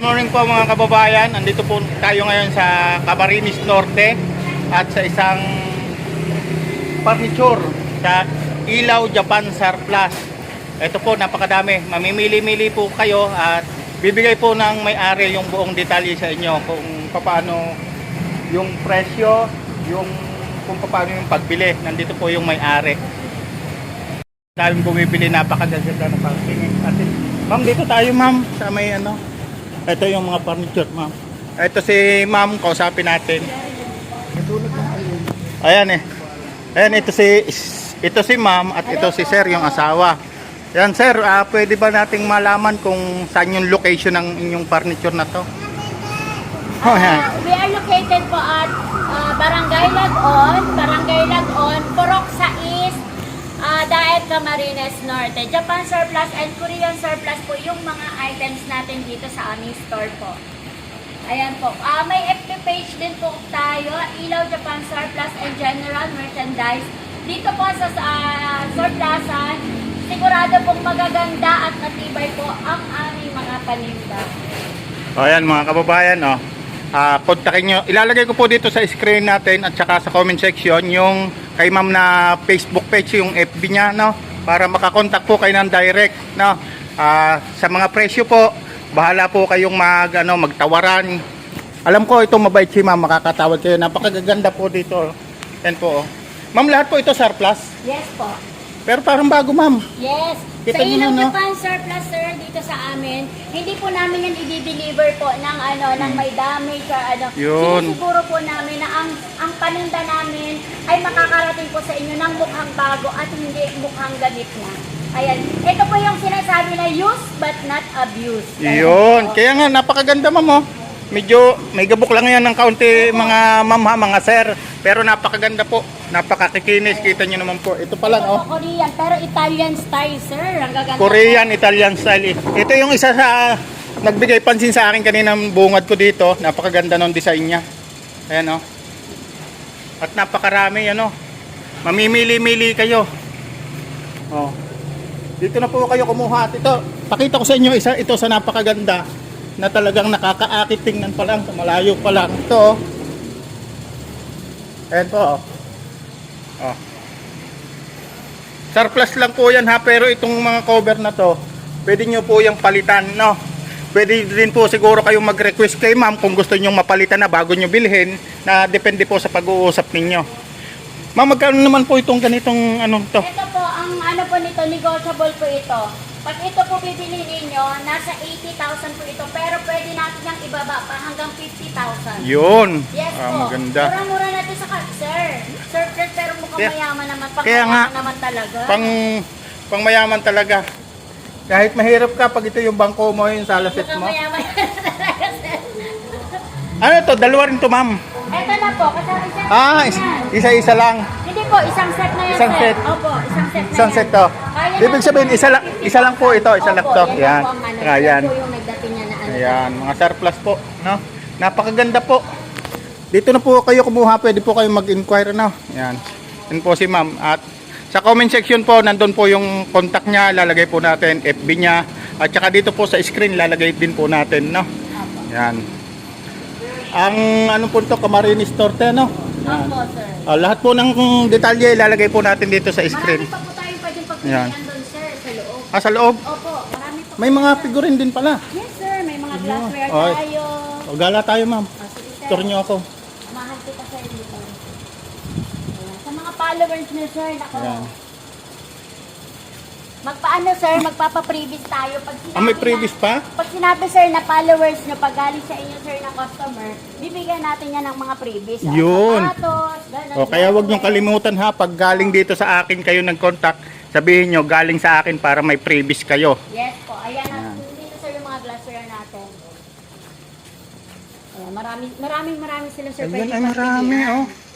Good morning po mga kababayan. Andito po tayo ngayon sa Camarines Norte at sa isang furniture sa Ilaw Japan Surplus. Ito po napakadami. Mamimili-mili po kayo at bibigay po ng may-ari yung buong detalye sa inyo kung paano yung presyo, yung kung paano yung pagbili. Nandito po yung may-ari. Daming bumibili napakaganda ng pagtingin. Ate, ma'am, dito tayo ma'am sa may ano. Ito yung mga furniture ma'am. Ito si ma'am, kausapin natin. Ayan eh. Ayan, ito si ito si ma'am at ito si sir, yung asawa. Yan sir, ah, pwede ba nating malaman kung saan yung location ng inyong furniture na to? Oh, yan. Uh, we are located po at uh, Barangay Lagon, Barangay Lagon, Purok sa East, uh, Daet Camarines Norte. Japan surplus and Korean surplus po yung mga items natin dito sa aming store po. Ayan po. Ah, may FB page din po tayo, Ilaw Japan Surplus and General Merchandise. Dito po sa, sa surplusan, sigurado pong magaganda at matibay po ang aming mga paninda. O ayan mga kababayan, oh. Ah, kontakin nyo. Ilalagay ko po dito sa screen natin at saka sa comment section yung kay ma'am na Facebook page, yung FB niya, no? Para makakontak po kayo ng direct, no? Ah, sa mga presyo po, bahala po kayong mag, ano, magtawaran. Alam ko itong mabait si ma'am, makakatawad kayo. Napakaganda po dito. Yan po, oh. Ma'am, lahat po ito surplus. Yes po. Pero parang bago, ma'am. Yes. Kita sa Ilaw na, no? Japan surplus sir dito sa amin, hindi po namin yan i-deliver po ng ano ng may damage or ano. Yun. Sinisiguro po namin na ang ang paninda namin ay makakarating po sa inyo ng mukhang bago at hindi mukhang gamit na. Ayan. Ito po yung sinasabi na use but not abuse. Ayan Yun. po. Kaya nga, napakaganda ma'am oh. Medyo may gabok lang yan ng kaunti mga ma'am ha, mga sir. Pero napakaganda po. Napakakikinis. Kita nyo naman po. Ito pa lang Ito oh. po Korean, pero Italian style, sir. Ang gaganda. Korean, Italian style. Ito yung isa sa nagbigay pansin sa akin kanina ng bungad ko dito. Napakaganda ng design niya. Ayan oh. At napakarami ano. Mamimili-mili kayo. Oh. Dito na po kayo kumuha at ito. Pakita ko sa inyo isa ito sa napakaganda na talagang nakakaakit tingnan pa lang sa malayo pa lang. Ito oh. Ayan po oh. Oh. Surplus lang po yan ha, pero itong mga cover na to, pwede nyo po yung palitan, no? Pwede din po siguro kayong mag-request kay ma'am kung gusto nyo mapalitan na bago nyo bilhin, na depende po sa pag-uusap ninyo. Ma'am, magkano naman po itong ganitong anong to? Ito po, ang ano po nito, negotiable po ito. Pag ito po bibili ninyo, nasa 80,000 po ito. Pero pwede natin yung ibaba pa hanggang 50,000. Yun. Yes ah, po. maganda. Mura-mura natin sa cut, sir. Sir, sir, pero mukhang Kaya- mayaman naman. Pag kaya nga, naman talaga. Pang, pang mayaman talaga. Kahit mahirap ka, pag ito yung bangko mo, yung mukhang mo. Ano to? Dalawa rin to, ma'am. Ito na po, kasama sir. Ah, is- isa-isa lang. Hindi po, isang set na yan, Isang set. Opo, isang set na Isang yan. set to. Kaya Ibig sabihin, isa lang, isa lang po ito, isa lang to. yan. Yan. ano. Ayan. Yan na ano. Ayan, mga surplus po, no? Napakaganda po. Dito na po kayo kumuha, pwede po kayo mag-inquire, no? Ayan. Yan po si ma'am. At sa comment section po, nandun po yung contact niya, lalagay po natin, FB niya. At saka dito po sa screen, lalagay din po natin, no? Ayan. Ang ano po ito, Camarines Torte, no? Opo, sir. Ah, lahat po ng detalye, lalagay po natin dito sa screen. Marami pa po tayong pwedeng doon, sir, sa loob. Ah, sa loob, Opo, marami pa. may mga figurine din pala. Yes, sir. May mga glassware Ay. tayo. O, gala tayo, ma'am. Ah, sige, sir. Tour niyo ako. Mahal kita, sir, dito. Ayan. Sa mga followers niyo, sir, nako. Ayan. Magpaano, sir, magpapa-previous tayo. Pag sinabi Ah, may previous na, pa? Pag sinabi, sir, na followers nyo, pag galing sa inyo, sir, na customer, bibigyan natin yan ng mga previous. Ah, Yun. Sapatos, ganun, O kaya wag niyong kalimutan ha, pag galing dito sa akin kayo nag-contact, sabihin nyo galing sa akin para may previous kayo. Yes po. Ayan na. Ayan. Dito sir yung mga glassware natin. Ayan, marami, maraming maraming sila sir. Ayun pwede ay marami pagpilian. oh.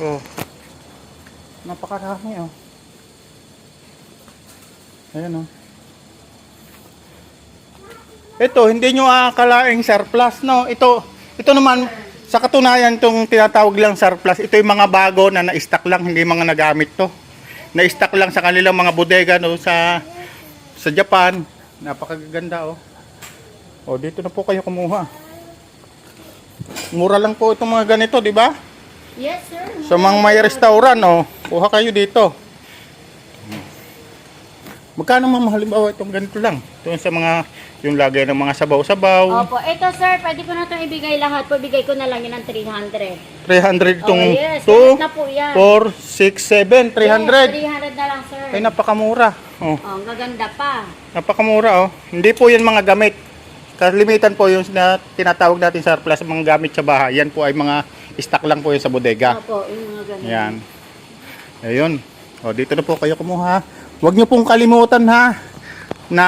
Oh. Napakarami oh. Ayan oh. Ito, hindi nyo akalaing surplus, no? Ito, ito naman, sa katunayan itong tinatawag lang surplus, ito yung mga bago na na-stock lang, hindi mga nagamit to. Na-stock lang sa kanilang mga bodega no, sa sa Japan Napakaganda oh. Oh, dito na po kayo kumuha. Mura lang po itong mga ganito, di ba? Yes, sir. Sa mga may restaurant, oh, kuha kayo dito. Magkano ma'am halimbawa itong ganito lang? Ito yung sa mga, yung lagay ng mga sabaw-sabaw. Opo, ito sir, pwede ko na itong ibigay lahat po. Bigay ko na lang yun ng 300. 300 itong oh, yes. 2, Lahat na po yan. 4, 6, 7, 300. Yes, 300 na lang, sir. Ay, napakamura. Oh, Oh, ang gaganda pa. napakamura, oh. Hindi po yan mga gamit. Kalimitan po yung na tinatawag natin surplus, mga gamit sa bahay. Yan po ay mga stock lang po yun sa bodega. Opo, yung mga ganun. Yan. Ayun. O, dito na po kayo kumuha. Huwag niyo pong kalimutan ha na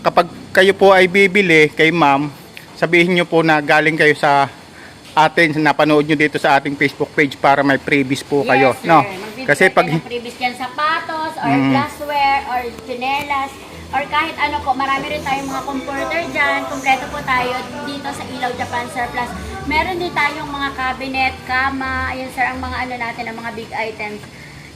kapag kayo po ay bibili kay ma'am, sabihin niyo po na galing kayo sa atin, napanood niyo dito sa ating Facebook page para may freebies po kayo. Yes, sir. No? Magbibigay Kasi pag ng freebies dyan, sapatos, or Mm. glassware, or chinelas, or kahit ano po, marami rin tayong mga comforter dyan. Kompleto po tayo dito sa Ilaw Japan Surplus. Meron din tayong mga cabinet, kama, ayan sir, ang mga ano natin, ang mga big items.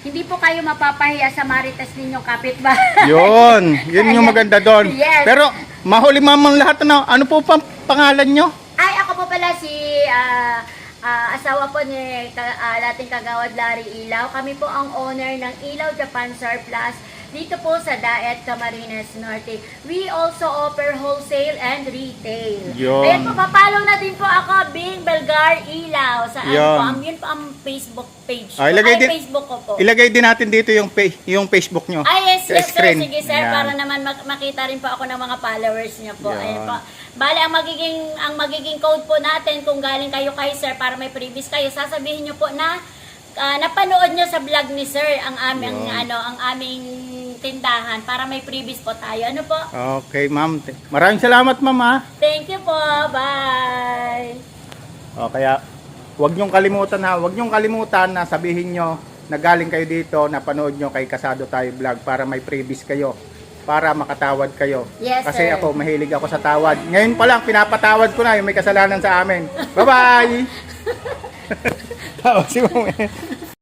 Hindi po kayo mapapahiya sa marites ninyong kapitbahay. Yun, yun yung maganda doon. Yes. Pero mahuli ma'am ang lahat na, ano po pang pangalan nyo? Ay, ako po pala si ah, ah, asawa po ni ka, ah, dating kagawad Larry Ilaw. Kami po ang owner ng Ilaw Japan Surplus dito po sa Daet, Camarines Norte. We also offer wholesale and retail. Yun. Ayan po, papalo na din po ako, Bing Belgar Ilaw. Sa ano Yun. po, ang, yun po ang Facebook page ko. Ah, ilagay Ay, din- Facebook ko po. Ilagay din natin dito yung, pa- yung Facebook nyo. Ah, yes, Sa yes, sir. Sige, sir. Ayan. Para naman mak- makita rin po ako ng mga followers niya po. Yan. Ayan po. Bale, ang magiging, ang magiging code po natin kung galing kayo kay sir para may previous kayo, sasabihin niyo po na ah, napanood niyo sa vlog ni sir ang aming Yan. ano ang aming tindahan para may previous po tayo. Ano po? Okay, ma'am. Maraming salamat, ma'am, ha. Thank you po. Bye. O, kaya, huwag niyong kalimutan, ha. Huwag niyong kalimutan na sabihin niyo na galing kayo dito, na panood niyo kay Kasado Tayo Vlog para may freebies kayo. Para makatawad kayo. Yes, Kasi sir. ako, mahilig ako sa tawad. Ngayon pa lang, pinapatawad ko na yung may kasalanan sa amin. Bye-bye! Tawa si ma'am eh.